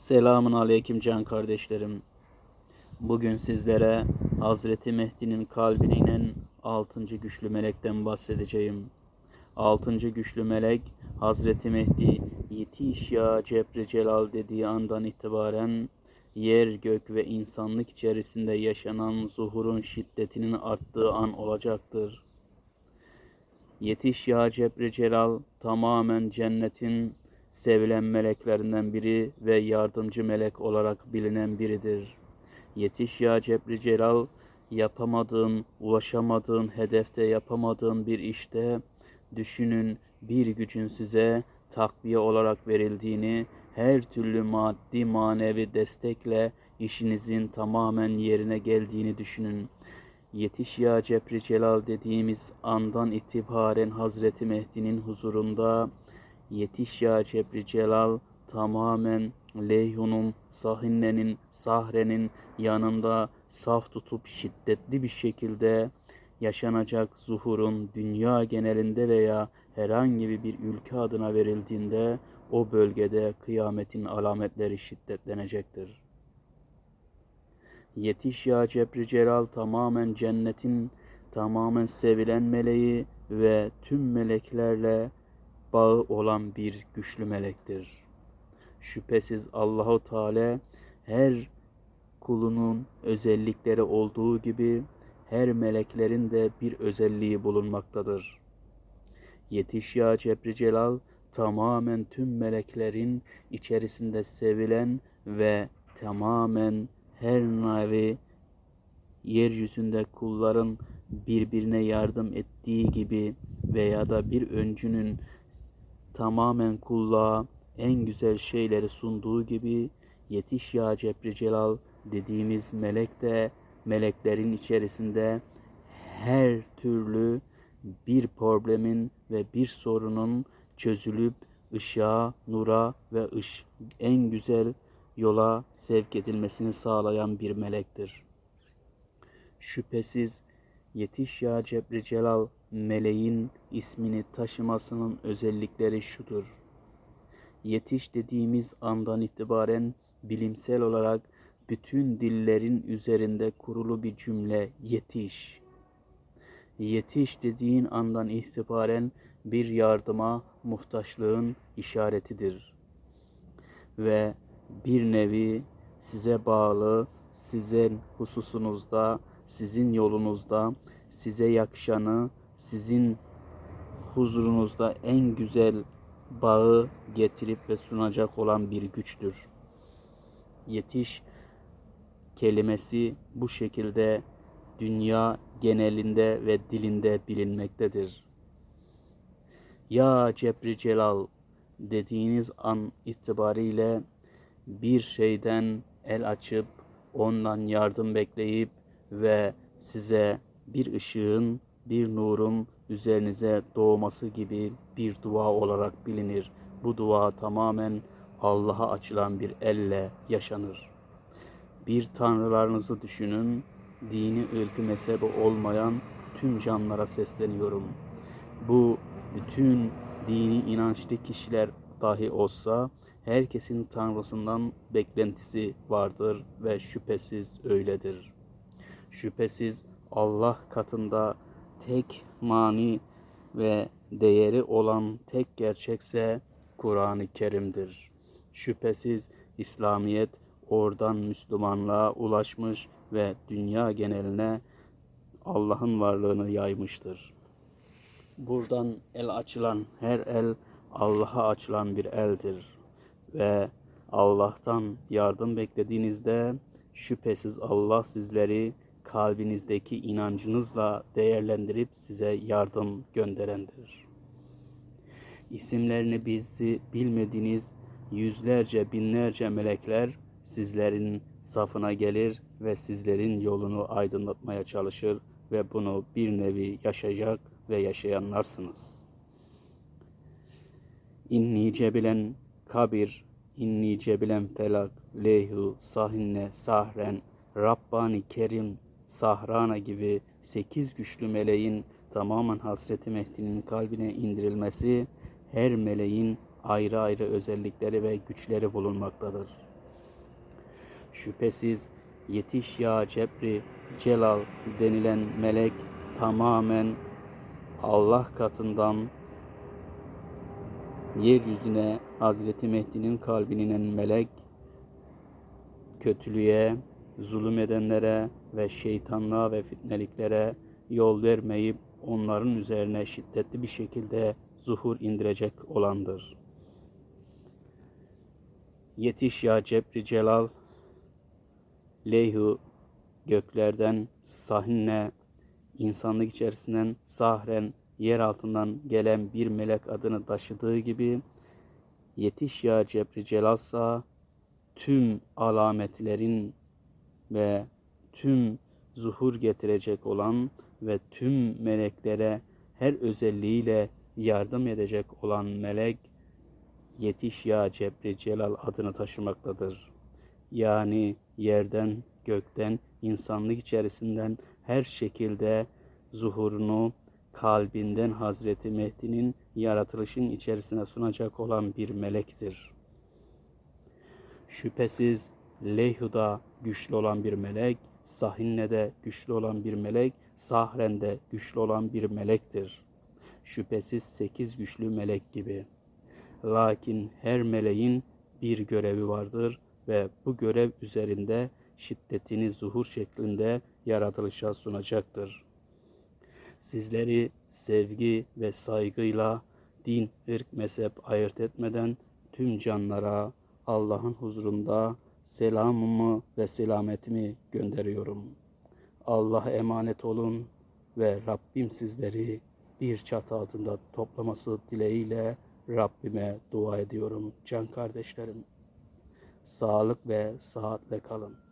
Selamun aleyküm can kardeşlerim. Bugün sizlere Hazreti Mehdi'nin kalbine inen 6. güçlü melekten bahsedeceğim. 6. güçlü melek Hazreti Mehdi yetiş ya Cebre Celal dediği andan itibaren yer gök ve insanlık içerisinde yaşanan zuhurun şiddetinin arttığı an olacaktır. Yetiş ya Cebre Celal tamamen cennetin sevilen meleklerinden biri ve yardımcı melek olarak bilinen biridir. Yetiş ya Cebri Celal, yapamadığın, ulaşamadığın, hedefte yapamadığın bir işte düşünün bir gücün size takviye olarak verildiğini, her türlü maddi manevi destekle işinizin tamamen yerine geldiğini düşünün. Yetiş ya Cebri Celal dediğimiz andan itibaren Hazreti Mehdi'nin huzurunda Yetiş ya Cebri Celal tamamen Leyhun'un, Sahinne'nin, Sahre'nin yanında saf tutup şiddetli bir şekilde yaşanacak zuhurun dünya genelinde veya herhangi bir ülke adına verildiğinde o bölgede kıyametin alametleri şiddetlenecektir. Yetiş ya Cebri Celal tamamen cennetin tamamen sevilen meleği ve tüm meleklerle bağı olan bir güçlü melektir. Şüphesiz Allahu Teala her kulunun özellikleri olduğu gibi her meleklerin de bir özelliği bulunmaktadır. Yetiş ya Cebri Celal tamamen tüm meleklerin içerisinde sevilen ve tamamen her nevi yeryüzünde kulların birbirine yardım ettiği gibi veya da bir öncünün tamamen kulluğa en güzel şeyleri sunduğu gibi yetiş ya Cebri Celal dediğimiz melek de meleklerin içerisinde her türlü bir problemin ve bir sorunun çözülüp ışığa, nura ve ış en güzel yola sevk edilmesini sağlayan bir melektir. Şüphesiz Yetiş ya Cebri Celal meleğin ismini taşımasının özellikleri şudur. Yetiş dediğimiz andan itibaren bilimsel olarak bütün dillerin üzerinde kurulu bir cümle yetiş. Yetiş dediğin andan itibaren bir yardıma muhtaçlığın işaretidir. Ve bir nevi size bağlı, sizin hususunuzda, sizin yolunuzda size yakışanı, sizin huzurunuzda en güzel bağı getirip ve sunacak olan bir güçtür. Yetiş kelimesi bu şekilde dünya genelinde ve dilinde bilinmektedir. Ya Cebri Celal dediğiniz an itibariyle bir şeyden el açıp ondan yardım bekleyip ve size bir ışığın, bir nurun üzerinize doğması gibi bir dua olarak bilinir. Bu dua tamamen Allah'a açılan bir elle yaşanır. Bir tanrılarınızı düşünün, dini ırkı mezhebi olmayan tüm canlara sesleniyorum. Bu bütün dini inançlı kişiler dahi olsa herkesin tanrısından beklentisi vardır ve şüphesiz öyledir. Şüphesiz Allah katında tek mani ve değeri olan tek gerçekse Kur'an-ı Kerim'dir. Şüphesiz İslamiyet oradan Müslümanlığa ulaşmış ve dünya geneline Allah'ın varlığını yaymıştır. Buradan el açılan her el Allah'a açılan bir eldir ve Allah'tan yardım beklediğinizde şüphesiz Allah sizleri kalbinizdeki inancınızla değerlendirip size yardım gönderendir. İsimlerini bizi bilmediğiniz yüzlerce binlerce melekler sizlerin safına gelir ve sizlerin yolunu aydınlatmaya çalışır ve bunu bir nevi yaşayacak ve yaşayanlarsınız. İnni cebilen kabir, inni cebilen felak, leyhu, sahinne, sahren, Rabbani Kerim, Sahrana gibi sekiz güçlü meleğin tamamen Hazreti Mehdi'nin kalbine indirilmesi her meleğin ayrı ayrı özellikleri ve güçleri bulunmaktadır. Şüphesiz yetiş ya Cebri Celal denilen melek tamamen Allah katından yeryüzüne Hazreti Mehdi'nin kalbine inen melek kötülüğe, zulüm edenlere ve şeytanlığa ve fitneliklere yol vermeyip onların üzerine şiddetli bir şekilde zuhur indirecek olandır. Yetiş ya Cebri Celal, leyhu göklerden sahinle insanlık içerisinden sahren yer altından gelen bir melek adını taşıdığı gibi yetiş ya Cebri Celalsa tüm alametlerin ve tüm zuhur getirecek olan ve tüm meleklere her özelliğiyle yardım edecek olan melek Yetiş ya Cebri Celal adını taşımaktadır. Yani yerden, gökten, insanlık içerisinden her şekilde zuhurunu kalbinden Hazreti Mehdi'nin yaratılışın içerisine sunacak olan bir melektir. Şüphesiz Leyhu'da güçlü olan bir melek, Sahinne'de güçlü olan bir melek, Sahren'de güçlü olan bir melektir. Şüphesiz sekiz güçlü melek gibi. Lakin her meleğin bir görevi vardır ve bu görev üzerinde şiddetini zuhur şeklinde yaratılışa sunacaktır. Sizleri sevgi ve saygıyla din, ırk, mezhep ayırt etmeden tüm canlara Allah'ın huzurunda selamımı ve selametimi gönderiyorum. Allah'a emanet olun ve Rabbim sizleri bir çatı altında toplaması dileğiyle Rabbime dua ediyorum can kardeşlerim. Sağlık ve sıhhatle kalın.